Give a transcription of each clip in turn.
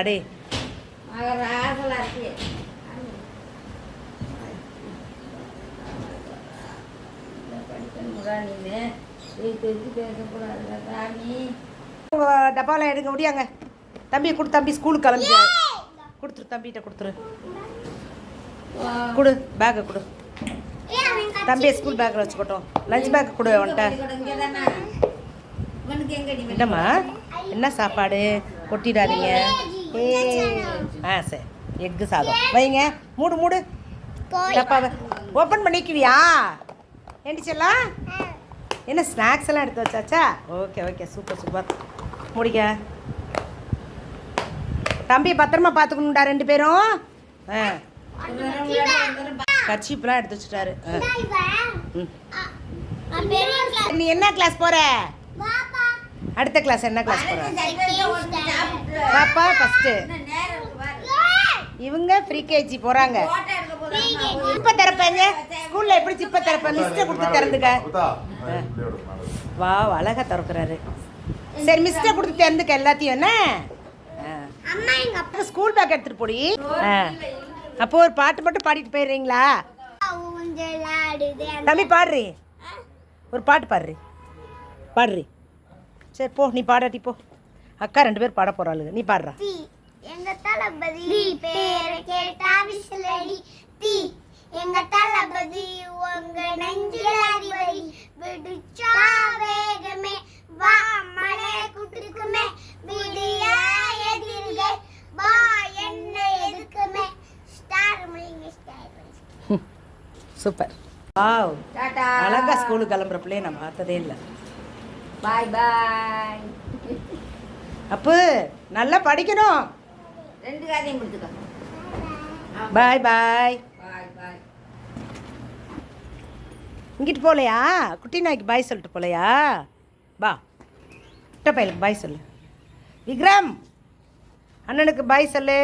அடே டப்பாவில் எடுங்க முடியாங்க. தம்பி கொடு தம்பி ஸ்கூலுக்கு கிளம்பி கொடுத்துரு தம்பிகிட்ட கொடுத்துரு. கொடு பேக்கை கொடு. தம்பியை ஸ்கூல் பேக்கில் வச்சுக்கட்டும். லஞ்ச் பேக் கொடு எங்கடி என்னம்மா? என்ன சாப்பாடு? கொட்டிடாதீங்க. ஆ சரி. எக்கு சாதம். வைங்க. மூடு மூடு. டப்பாவை ஓப்பன் பண்ணிக்குவியா ஏண்டி செல்லாம் என்ன ஸ்நாக்ஸ் எல்லாம் எடுத்து வச்சாச்சா? ஓகே ஓகே சூப்பர் சூப்பர் முடிக்க. தம்பி பத்திரமா பார்த்துக்கணும்டா ரெண்டு பேரும். கர்ச்சீப்லாம் எடுத்து வச்சுட்டாரு. நீ என்ன கிளாஸ் போற? அடுத்த கிளாஸ் என்ன கிளாஸ் போற? பாப்பா ஃபர்ஸ்ட் இவங்க ஃப்ரீ கேஜி போறாங்க. இப்ப திறப்பாங்க. ஸ்கூல்ல எப்படி சிப்ப திறப்ப? லிஸ்ட்டை கொடுத்து திறந்துக்க. வா அழகா திறக்கிறாரு. சரி மிஸ்டர் கொடுத்து திறந்துக்க எல்லாத்தையும் என்ன? அம்மா எங்க அப்பா. அப்போ ஸ்கூல் பேக் எடுத்துட்டு போடி. அப்போ ஒரு பாட்டு மட்டும் பாடிட்டு போயிடுறீங்களா? தம்பி பாடுறி. ஒரு பாட்டு பாடுறி. பாடுறி. சரி போ நீ பாடாட்டி போ. அக்கா ரெண்டு பேர் பாட போறாளுங்க. நீ பாடுறா. தீ. எங்க தளபதி பேரை கேட்டா விசிலடி. தீ. எங்க தளபதி உங்க நெஞ்சில் அதிபதி விடுச்சா வேகமே. வா மழை குட்டுக்குமே விடிய எதிர்கே. வா என்ன எதுக்குமே. ஸ்டார் முடிங்க ஸ்டார் சூப்பர். வாவ். டாடா. அழகா ஸ்கூலுக்கு கிளம்புற பிள்ளைய நான் பார்த்ததே இல்லை. பாய் பாய். அப்பு நல்லா படிக்கணும். ரெண்டு காதையும் கொடுத்துக்கோ. பாய் பாய் பாய் பாய் இங்கிட்டு போகலையா குட்டி நாய்க்கு பாய் சொல்லிட்டு போகலையா பா குட்ட பையலுக்கு பாய் சொல்லு. விக்ரம் அண்ணனுக்கு பாய் சொல்லு.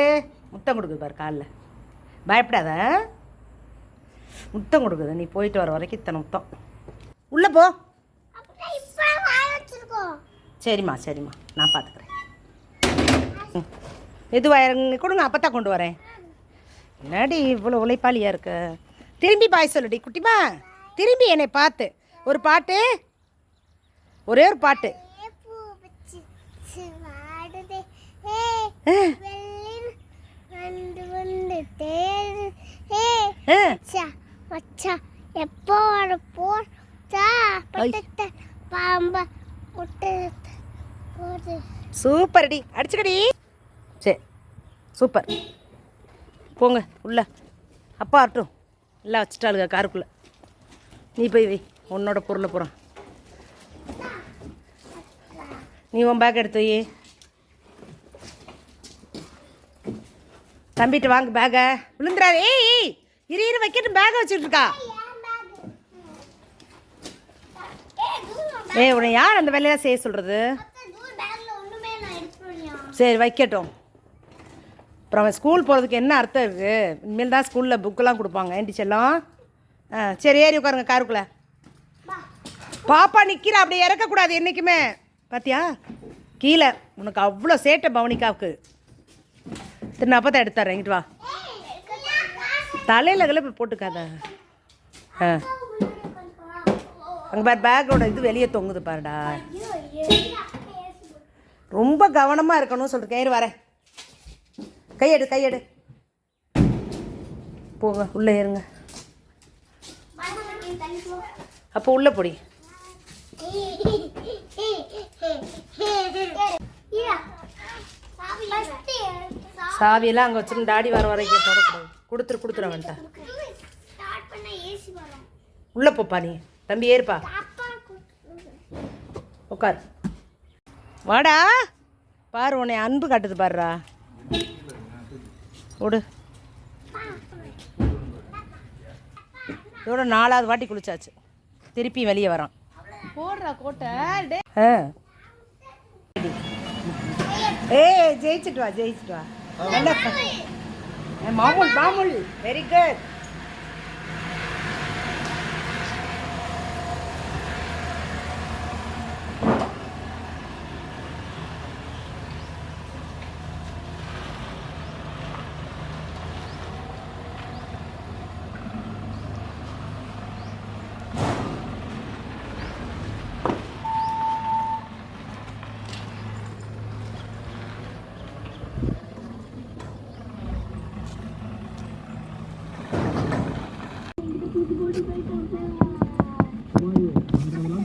முத்தம் கொடுக்குது பாரு காலில். பயப்படாத. முத்தம் கொடுக்குது. நீ போயிட்டு வர வரைக்கும் இத்தனை முத்தம் உள்ளே போ. அப்படியே இப்ப வாய் வச்சிருக்கோம். சரிம்மா சரிம்மா. நான் பார்த்துக்கிறேன் மெதுவாக இறங்கி கொடுங்க அப்போ தான் கொண்டு வரேன். என்னடி இவ்வளோ உழைப்பாளியாக இருக்க? திரும்பி பாய் சொல்லுடி குட்டிமா. திரும்பி என்னை பார்த்து. ஒரு பாட்டு ஒரே ஒரு பாட்டு. எப்போ பட்டத்த பாம்ப சூப்பர்டி. அடிச்சுக்கடி. சூப்பர். போங்க உள்ள. அப்பா ஆட்டும். எல்லாம் வச்சுட்டாளுங்க காருக்குள்ளே. நீ போய் வை. உன்னோட பொருளை போகிறான் நீ உன் பேக் எடுத்து வை. தம்பிட்டு வாங்க பேகை விழுந்துடாது. ஏய் ஏய் இரு இரு வைக்கட்டும். பேகை வச்சுட்டு இருக்கா. ஏய் உன்னை யார் அந்த வேலையாக செய்ய சொல்கிறது சரி வைக்கட்டும். அப்புறம் அவன் ஸ்கூல் போகிறதுக்கு என்ன அர்த்தம் இருக்குது இனிமேல் தான் ஸ்கூலில் புக்கெல்லாம் கொடுப்பாங்க. ஏன்டி செல்லம் ஆ சரி ஏறி உட்காருங்க காருக்குள்ளே பாப்பா நிற்கிற அப்படி இறக்கக்கூடாது என்றைக்குமே பாத்தியா? கீழே. உனக்கு அவ்வளோ சேட்டை பவனிக்காவுக்கு திரு அப்போ எடுத்தாரேன் இங்கிட்டு வா. தலையில் கிளப்பி போட்டுக்காத. ஆ. அங்கே பாரு பேக்கோட இது வெளியே தொங்குது பாருடா. ரொம்ப கவனமாக இருக்கணும் சொல்லிட்டு கயிறு வரேன். கையெடு கையெடு. போங்க உள்ளே ஏறுங்க. அப்போ உள்ளே போடி. சாவியெல்லாம் அங்கே வச்சுருந்து டாடி வர வரைக்கும் தொடக்கூடாது. கொடுத்துரு கொடுத்துரு அவன்கிட்ட. உள்ளே போப்பா நீ. தம்பி ஏறுப்பா. உட்கார். வாடா. பாரு உன்னை அன்பு காட்டுது பாருடா. விடு இதோட நாலாவது வாட்டி குளிச்சாச்சு. திருப்பி வெளியே வரான். போடுறா கோட்டை. ஏய் ஜெயிச்சிட்டு வா ஜெயிச்சிட்டு வா. நல்லா ஏ, மாமூல் மாமூல். வெரி குட்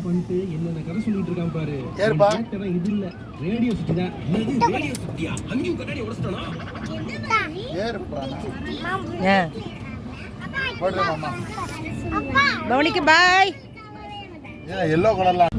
பண்ணிட்டு என்னென்ன கதை சொல்லிட்டு இருக்கான் பாரு கேட்டவன் இது இல்ல. ரேடியோ சுத்தி தான் ரேடியோ சுத்தியா? அங்கேயும் கண்ணாடி உடச்சிட்டானா? பவனிக்கு பாய் ஏன் எல்லோ கலர்லாம்